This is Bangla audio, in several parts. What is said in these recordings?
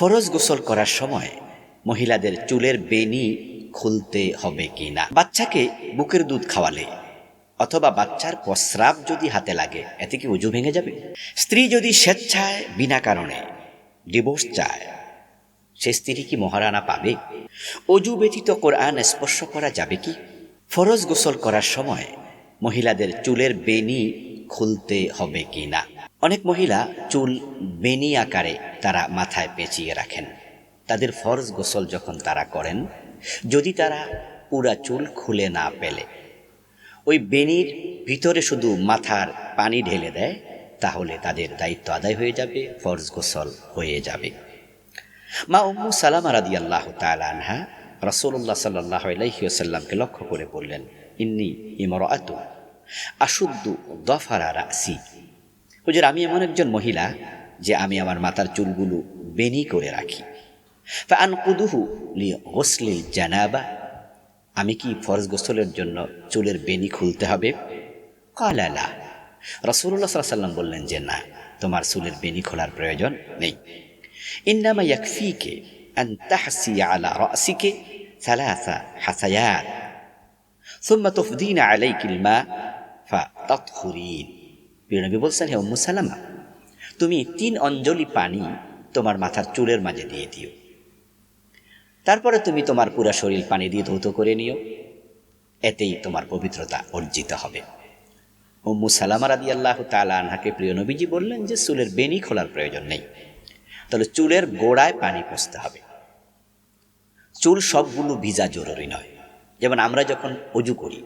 ফরজ গোসল করার সময় মহিলাদের চুলের বেনি খুলতে হবে কি না বাচ্চাকে বুকের দুধ খাওয়ালে অথবা বাচ্চার প্রস্রাব যদি হাতে লাগে, এতে কি উজু ভেঙে যাবে? স্ত্রী যদি স্বেচ্ছায় বিনা কারণে ডিভোর্স চায়, সে স্ত্রী কি মহারানা পাবে? অজু ব্যতীত কোরআন স্পর্শ করা যাবে কি? ফরজ গোসল করার সময় মহিলাদের চুলের বেনি খুলতে হবে কি না অনেক মহিলা চুল বেনি আকারে তারা মাথায় পেঁচিয়ে রাখেন। তাদের ফরজ গোসল যখন তারা করেন, যদি তারা পুরা চুল খুলে না পেলে ওই বেনির ভিতরে শুধু মাথার পানি ঢেলে দেয়, তাহলে তাদের দায়িত্ব আদায় হয়ে যাবে, ফরজ গোসল হয়ে যাবে। মা উম্মু সালামা রাদি আল্লাহ আনহা রসুল্লাহ সাল্লাহ লক্ষ্য করে বললেন, ইন্নি ইমর আতু আশুদ্দু দফারা রাসি। হুজুর আমি এমন একজন মহিলা যে আমি আমার মাথার চুলগুলো বেনি করে রাখি ফান কুদুহু লি গোসলিল জানাবা আমি কি ফরজ গোসলের জন্য চুলের বেনি খুলতে হবে কালালা রসুল্লাহ সাল্লাম বললেন যে না তোমার চুলের বেনি খোলার প্রয়োজন নেই ইন্নামা ইয়াকফিকে আন তাহসি আলা রাসিকে ثلاثة حثيات ثم تفدين عليك الماء فتطهرين নবী বলছেন, হে সালামা, তুমি তিন অঞ্জলি পানি তোমার মাথার চুলের মাঝে দিয়ে দিও। তারপরে তুমি তোমার পুরা শরীর পানি দিয়ে ধৌত করে নিও। এতেই তোমার পবিত্রতা অর্জিত হবে। উম্মু সালামা রাদি আল্লাহ তালা আনহাকে প্রিয় নবীজি বললেন যে, চুলের বেনি খোলার প্রয়োজন নেই। তাহলে চুলের গোড়ায় পানি পচতে হবে। চুল সবগুলো ভিজা জরুরি নয়। যেমন আমরা যখন অজু করি,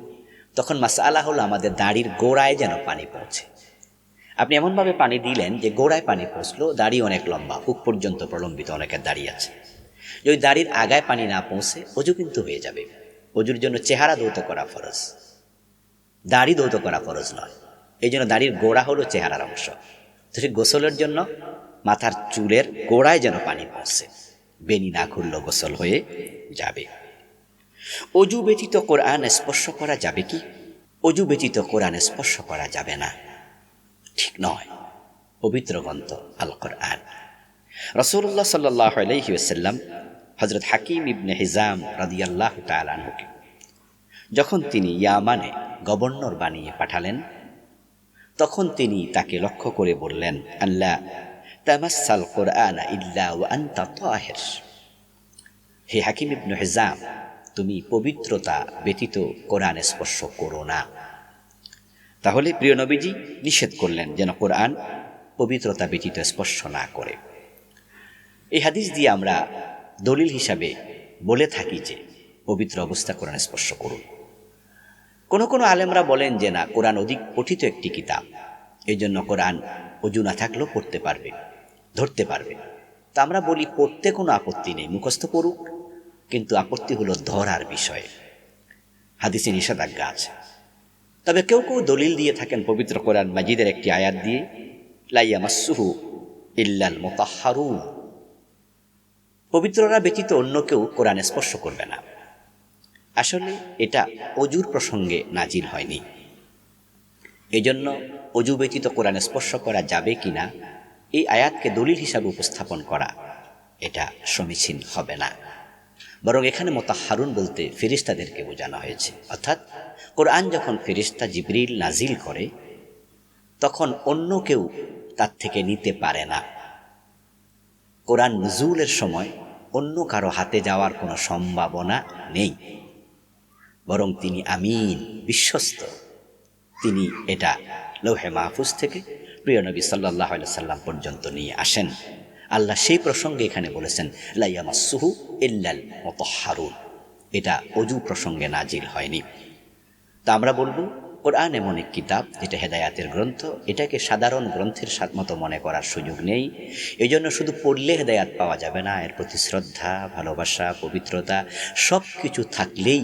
তখন মাসালা হলো আমাদের দাড়ির গোড়ায় যেন পানি পৌঁছে। আপনি এমনভাবে পানি দিলেন যে গোড়ায় পানি পৌঁছলো, দাড়ি অনেক লম্বা বুক পর্যন্ত প্রলম্বিত, অনেকের দাড়ি আছে। যদি দাড়ির আগায় পানি না পৌঁছে, অজু কিন্তু হয়ে যাবে। অজুর জন্য চেহারা দৌত করা ফরজ। দাড়ি দৌত করা ফরজ নয়। এই জন্য দাড়ির গোড়া হলো চেহারার অংশ। তো সে গোসলের জন্য মাথার চুলের গোড়ায় যেন পানি পৌঁছে। বেনি না খুলল গোসল হয়ে যাবে। অজু ব্যতীত কোরআন স্পর্শ করা যাবে কি? অজু ব্যতীত কোরআন স্পর্শ করা যাবে না। ঠিক নয়। পবিত্র গ্রন্থ আল কোরআন রসুল্লাহ সাল্লাহ হজরত হাকিম ইবনে হিজাম রাদিয়াল্লাহ তালানহুকে যখন তিনি ইয়ামানে গভর্নর বানিয়ে পাঠালেন, তখন তিনি তাকে লক্ষ্য করে বললেন আল্লাহ তামাসাল কোরআন ইল্লা ও আন্তা হে হাকিম ইবনু হিজাম, তুমি পবিত্রতা ব্যতীত কোরআন স্পর্শ করো না। তাহলে প্রিয় নবীজি নিষেধ করলেন যেন কোরআন পবিত্রতা ব্যতীত স্পর্শ না করে। এই হাদিস দিয়ে আমরা দলিল হিসাবে বলে থাকি যে, পবিত্র অবস্থা কোরআন স্পর্শ করুন। কোনো কোনো আলেমরা বলেন যে, না, কোরআন অধিক পঠিত একটি কিতাব। এই জন্য কোরআন অজু না থাকলেও পড়তে পারবে, ধরতে পারবে। তা আমরা বলি, পড়তে কোনো আপত্তি নেই, মুখস্থ করুক কিন্তু আপত্তি হলো ধরার বিষয়ে। হাদিসে নিষেধাজ্ঞা আছে। তবে কেউ কেউ দলিল দিয়ে থাকেন পবিত্র কোরআন মাজিদের একটি আয়াত দিয়ে লাইয়ামাসুহু ইল্লাল মোতাহারুন পবিত্ররা ব্যতীত অন্য কেউ কোরআন স্পর্শ করবে না। আসলে এটা অজুর প্রসঙ্গে নাজিল হয়নি। এজন্য অজু ব্যতীত কোরআন স্পর্শ করা যাবে কিনা এই আয়াতকে দলিল হিসাবে উপস্থাপন করা এটা সমীচীন হবে না। বরং এখানে মোতাহারুন বলতে ফেরিস্তাদেরকে বোঝানো হয়েছে। অর্থাৎ, কোরআন যখন ফেরিস্তা জিবরিল নাজিল করে, তখন অন্য কেউ তার থেকে নিতে পারে না। কোরআন নজুলের সময় অন্য কারও হাতে যাওয়ার কোনো সম্ভাবনা নেই। বরং তিনি আমিন, বিশ্বস্ত। তিনি এটা লৌহে মাহফুজ থেকে প্রিয় নবী সাল্লাহ সাল্লাম পর্যন্ত নিয়ে আসেন। আল্লাহ সেই প্রসঙ্গে এখানে বলেছেন লাইয়ামাসুহু ইল্লাল মতহারুন। এটা অজু প্রসঙ্গে নাজিল হয়নি। তা আমরা বলব, কোরআন এমন এক কিতাব, যেটা হেদায়াতের গ্রন্থ। এটাকে সাধারণ গ্রন্থের মতো মনে করার সুযোগ নেই। এই জন্য শুধু পড়লে হেদায়াত পাওয়া যাবে না, এর প্রতি শ্রদ্ধা, ভালোবাসা, পবিত্রতা সব কিছু থাকলেই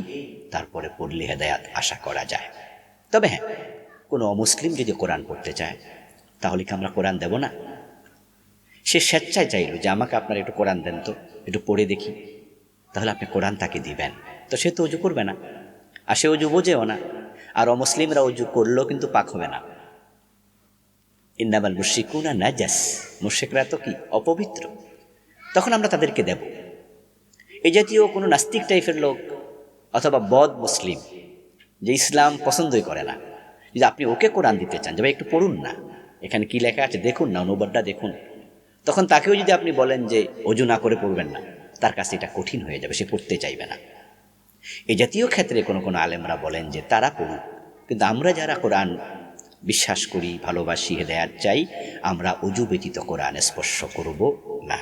তারপরে পড়লে হেদায়াত আশা করা যায়। তবে হ্যাঁ কোনো অমুসলিম যদি কোরআন পড়তে চায়, তাহলে কি আমরা কোরআন দেব না? সে স্বেচ্ছায় চাইল যে আমাকে আপনার একটু কোরআন দেন তো, একটু পড়ে দেখি। তাহলে আপনি কোরআন তাকে দিবেন। তো সে তো উজু করবে না। আর সে উজু বোঝেও না। আর অমুসলিমরা উজু করলেও কিন্তু পাক হবে না। ইন্নামাল মুশিকুনা নাজাস। মুশিকরা তো কি? অপবিত্র। তখন আমরা তাদেরকে দেব। এই জাতীয় কোনো নাস্তিক টাইপের লোক অথবা বদ মুসলিম যে ইসলাম পছন্দই করে না। যদি আপনি ওকে কোরআন দিতে চান, যে ভাই একটু পড়ুন না। এখানে কি লেখা আছে? দেখুন না, অনুবাদটা দেখুন। তখন তাকেও যদি আপনি বলেন যে অজু না করে পড়বেন না, তার কাছে এটা কঠিন হয়ে যাবে, সে পড়তে চাইবে না। এই জাতীয় ক্ষেত্রে কোনো কোনো আলেমরা বলেন যে তারা পড়ুক, কিন্তু আমরা যারা কোরআন বিশ্বাস করি, ভালোবাসি, হেদায়াত চাই, আমরা অজু ব্যতীত কোরআন স্পর্শ করব না।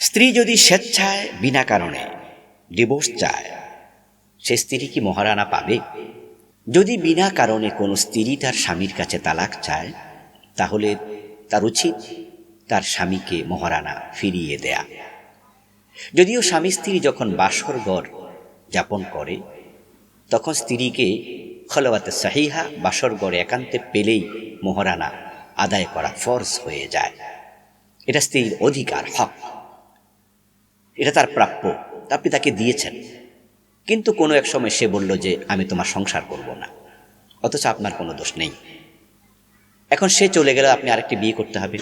স্ত্রী যদি স্বেচ্ছায়, বিনা কারণে ডিভোর্স চায়, সে স্ত্রী কি মহারানা পাবে? যদি বিনা কারণে কোনো স্ত্রী তার স্বামীর কাছে তালাক চায়, তাহলে তার উচিত। তার স্বামীকে মহারানা ফিরিয়ে দেয়া। যদিও স্বামী স্ত্রী যখন বাসর ঘর যাপন করে, তখন স্ত্রীকে খলওয়াতে সাহিহা বাসর গড়ে একান্তে পেলেই মহারানা আদায় করা ফরজ হয়ে যায়। এটা স্ত্রীর অধিকার, হক। এটা তার প্রাপ্য আপনি তাকে দিয়েছেন। কিন্তু কোনো এক সময় সে বলল যে, আমি তোমার সংসার করব না, অথচ আপনার কোনো দোষ নেই। এখন সে চলে গেলে আপনি আরেকটি বিয়ে করতে হবে।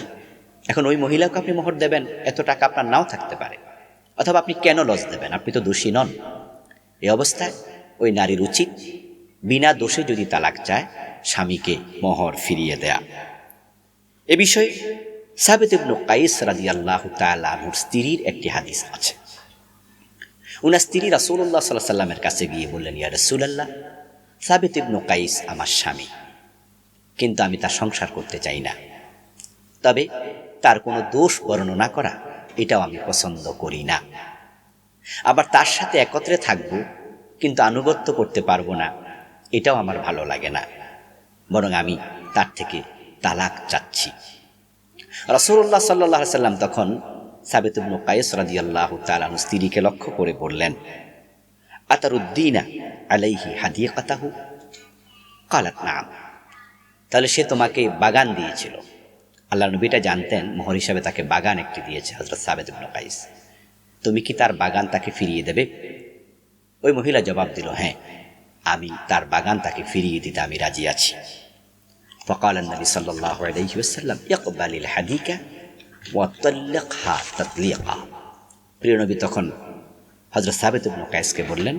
এখন ওই মহিলাকে আপনি মোহর দেবেন, এত টাকা আপনার নাও থাকতে পারে। অথবা আপনি কেন লস দেবেন? আপনি তো দোষী নন। এই অবস্থায় ওই নারীর উচিত বিনা দোষে যদি তালাক চায়, স্বামীকে মোহর ফিরিয়ে দেয়া। এ বিষয়ে সাবেত কাইস রাদিয়াল্লাহু তাআলা আনহুর স্ত্রীর একটি হাদিস আছে। উনার স্ত্রী রাসুল্লাহ আলাইহি সাল্লামের কাছে গিয়ে বললেন, ইয়া রাসূলুল্লাহ, সাবেত ইবনু কাইস আমার স্বামী। কিন্তু আমি তার সংসার করতে চাই না। তবে তার কোনো দোষ বর্ণনা করা, এটাও আমি পছন্দ করি না। আবার তার সাথে একত্রে থাকব, কিন্তু আনুগত্য করতে পারব না, এটাও আমার ভালো লাগে না। বরং আমি তার থেকে তালাক চাচ্ছি। রসুল্লাহ সাল্লাহ সাল্লাম তখন সাবেত ইবনু কায়েস রাদিয়াল্লাহ তালানু স্ত্রীকে লক্ষ্য করে বললেন, আতারুদ্দিনা আলাইহি হাদিয়ে কাতাহু কালাত, নাম। তাহলে সে তোমাকে বাগান দিয়েছিল। আল্লাহ নবীটা জানতেন মোহর হিসাবে তাকে বাগান একটি দিয়েছে হজরত সাবেদ ইবনু কাইস তুমি কি তার বাগান তাকে ফিরিয়ে দেবে ওই মহিলা জবাব দিল হ্যাঁ আমি তার বাগান তাকে ফিরিয়ে দিতে আমি রাজি আছি فقال النبي صلى الله عليه وسلم يقبل الحديقة وطلقها تطليقا প্রিয় নবী তখন হজরত সাবেত ইবনু কায়েসকে বললেন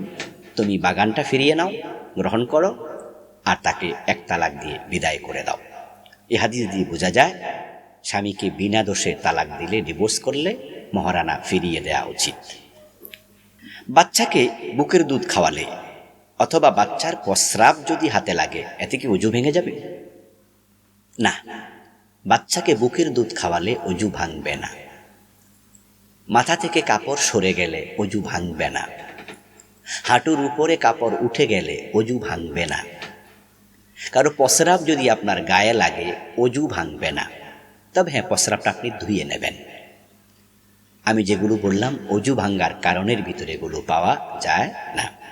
তুমি বাগানটা ফিরিয়ে নাও গ্রহণ করো আর তাকে এক তালাক দিয়ে বিদায় করে দাও এ হাদিস দিয়ে বোঝা যায়, স্বামীকে বিনা দোষে তালাক দিলে ডিভোর্স করলে মহারানা ফিরিয়ে দেওয়া উচিত। বাচ্চাকে বুকের দুধ খাওয়ালে অথবা বাচ্চার প্রস্রাব যদি হাতে লাগে, এতে কি অজু ভেঙে যাবে? না, বাচ্চাকে বুকের দুধ খাওয়ালে অজু ভাঙবে না। মাথা থেকে কাপড় সরে গেলে অজু ভাঙবে না। হাঁটুর উপরে কাপড় উঠে গেলে অজু ভাঙবে না। কারও পসরাব যদি আপনার গায়ে লাগে, অজু ভাঙবে না। তবে হ্যাঁ পসরাবটা আপনি ধুয়ে নেবেন। আমি যেগুলো বললাম, অজু ভাঙ্গার কারণের ভিতরে এগুলো পাওয়া যায় না।